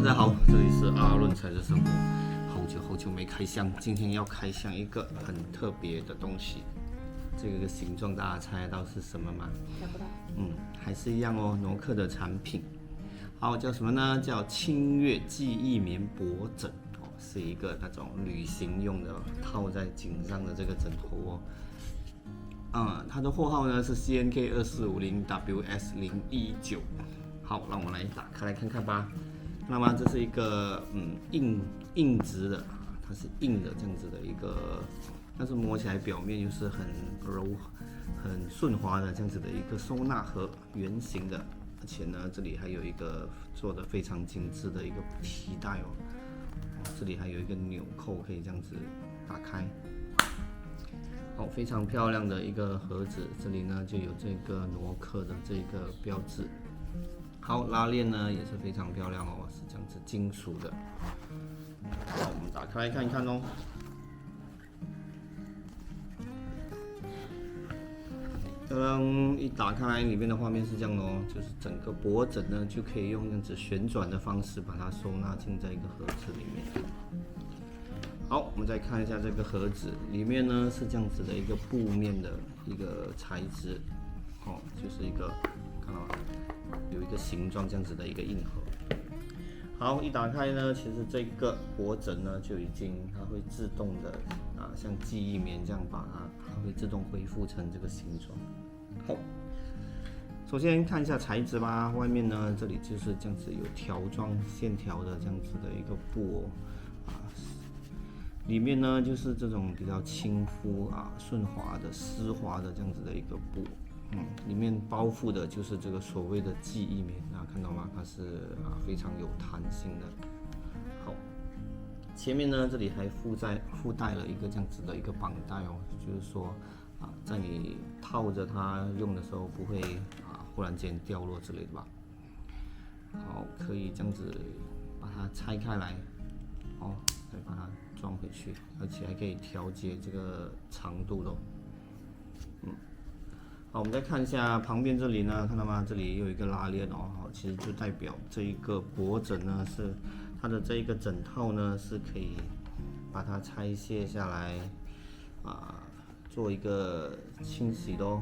大家好，这里是阿伦才的生活。好久好久没开箱，今天要开箱一个很特别的东西。这个形状大家猜得到是什么吗？想不到。嗯，还是一样哦，诺克的产品。好，叫什么呢？叫清月记忆棉脖枕哦，是一个那种旅行用的，套在颈上的这个枕头哦。嗯，它的货号呢是 C N K 二四五零 W S 零一九。好，让我们来打开来看看吧。那么这是一个嗯硬硬直的，它是硬的这样子的一个，但是摸起来表面又是很柔、很顺滑的这样子的一个收纳盒，圆形的，而且呢这里还有一个做的非常精致的一个提带哦，这里还有一个纽扣可以这样子打开。好，非常漂亮的一个盒子，这里呢就有这个挪克的这个标志。好，拉链呢也是非常漂亮哦，是这样子金属的。好，我们打开来看一看哦。噔，一打开里面的画面是这样的哦，就是整个脖枕呢就可以用这样子旋转的方式把它收纳进在一个盒子里面。好，我们再看一下这个盒子，里面呢是这样子的一个布面的一个材质，哦，就是？一个形状这样子的一个硬盒。好，一打开呢，其实这个脖枕呢就已经它会自动的啊，像记忆棉这样把它，它会自动恢复成这个形状。好，首先看一下材质吧，外面呢这里就是这样子有条状线条的这样子的一个布哦，啊，里面呢就是这种比较亲肤啊、顺滑的、丝滑的这样子的一个布。嗯，里面包覆的就是这个所谓的记忆棉啊，看到吗？它是啊非常有弹性的。好，前面呢这里还附在附带了一个这样子的一个绑带哦，就是说啊，在你套着它用的时候不会啊忽然间掉落之类的吧。好，可以这样子把它拆开来，哦，再把它装回去，而且还可以调节这个长度的。嗯。好，我们再看一下旁边这里呢，看到吗？这里有一个拉链哦，其实就代表这一个脖枕呢是它的这一个枕套呢是可以把它拆卸下来啊，做一个清洗的哦。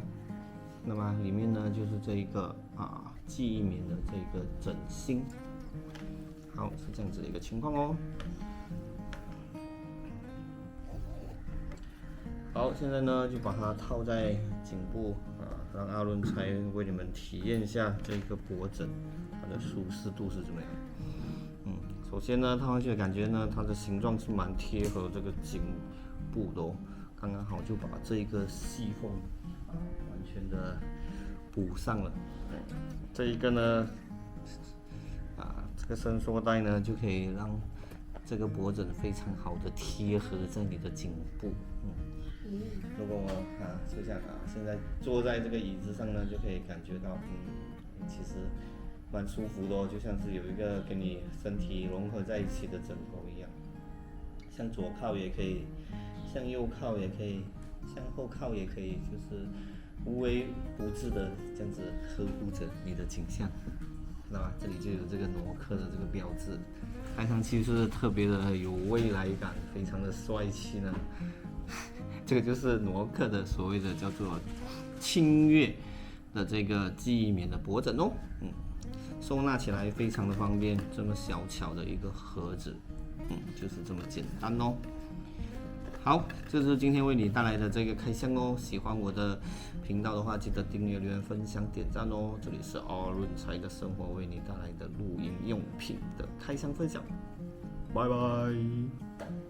那么里面呢就是这一个啊记忆棉的这个枕芯，好，是这样子的一个情况哦。好，现在呢就把它套在颈部，让阿伦才为你们体验一下这个脖枕它的舒适度是怎么样。嗯，首先呢，套上去的感觉呢，它的形状是蛮贴合这个颈部的，刚刚好就把这一个细缝啊完全的补上了。这一个呢，啊，这个伸缩带呢就可以让这个脖枕非常好的贴合在你的颈部。嗯。如果啊，就像啊，现在坐在这个椅子上呢，就可以感觉到，嗯，其实蛮舒服的哦，就像是有一个跟你身体融合在一起的枕头一样。向左靠也可以，向右靠也可以，向后靠也可以，就是无微不至的这样子呵护着你的颈项，知道吧？这里就有这个挪克的这个标志，看上去是特别的有未来感，非常的帅气呢。这个就是诺克的所谓的叫做清月的这个记忆棉的脖枕哦，嗯，收纳起来非常的方便，这么小巧的一个盒子，嗯，就是这么简单哦。好，这是今天为你带来的这个开箱哦。喜欢我的频道的话，记得订阅、留言、分享、点赞哦。这里是阿润财的生活为你带来的露营用品的开箱分享，拜拜。